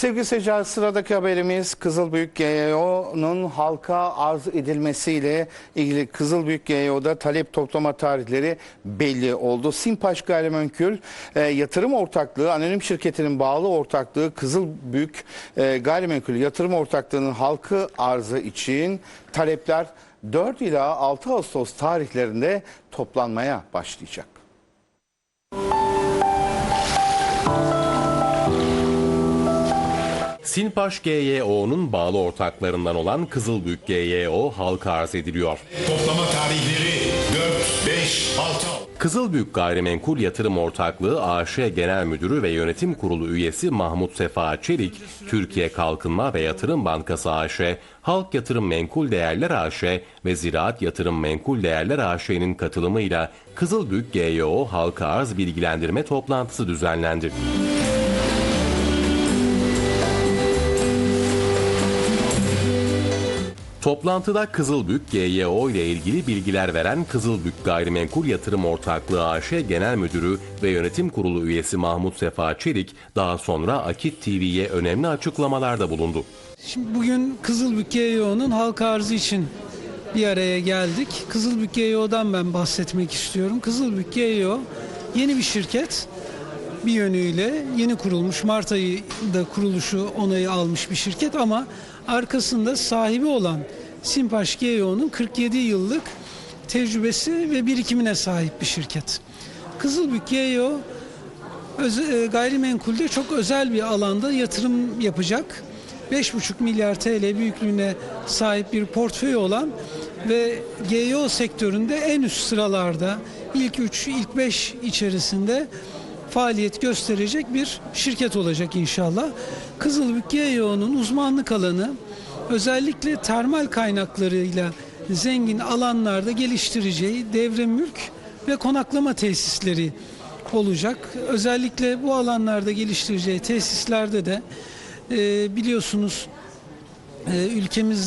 Sevgili seyirciler sıradaki haberimiz Kızılbüyük GYO'nun halka arz edilmesiyle ilgili Kızılbüyük GYO'da talep toplama tarihleri belli oldu. Simpaş Gayrimenkul e, Yatırım Ortaklığı anonim şirketinin bağlı ortaklığı Kızılbüyük e, Gayrimenkul Yatırım Ortaklığı'nın halkı arzı için talepler 4 ila 6 Ağustos tarihlerinde toplanmaya başlayacak. Sinpaş GYO'nun bağlı ortaklarından olan Kızılbük GYO halka arz ediliyor. Toplama tarihleri 4, 5, 6. Kızılbük Gayrimenkul Yatırım Ortaklığı AŞ Genel Müdürü ve Yönetim Kurulu üyesi Mahmut Sefa Çelik, Türkiye Kalkınma ve Yatırım Bankası AŞ, Halk Yatırım Menkul Değerler AŞ ve Ziraat Yatırım Menkul Değerler AŞ'nin katılımıyla Kızılbük GYO halka arz bilgilendirme toplantısı düzenlendi. Toplantıda Kızılbük GYO ile ilgili bilgiler veren Kızılbük Gayrimenkul Yatırım Ortaklığı AŞ Genel Müdürü ve Yönetim Kurulu üyesi Mahmut Sefa Çelik daha sonra Akit TV'ye önemli açıklamalarda bulundu. Şimdi bugün Kızılbük GYO'nun halka arzı için bir araya geldik. Kızılbük GYO'dan ben bahsetmek istiyorum. Kızılbük GYO yeni bir şirket. Bir yönüyle yeni kurulmuş, Mart ayında kuruluşu onayı almış bir şirket ama arkasında sahibi olan Simpaş GYO'nun 47 yıllık tecrübesi ve birikimine sahip bir şirket. Kızılbük Öze- e, gayrimenkulde çok özel bir alanda yatırım yapacak. 5,5 milyar TL büyüklüğüne sahip bir portföy olan ve GEO sektöründe en üst sıralarda ilk 3, ilk 5 içerisinde faaliyet gösterecek bir şirket olacak inşallah. Kızılbük GEO'nun uzmanlık alanı özellikle termal kaynaklarıyla zengin alanlarda geliştireceği devre mülk ve konaklama tesisleri olacak. Özellikle bu alanlarda geliştireceği tesislerde de e, biliyorsunuz e, ülkemizde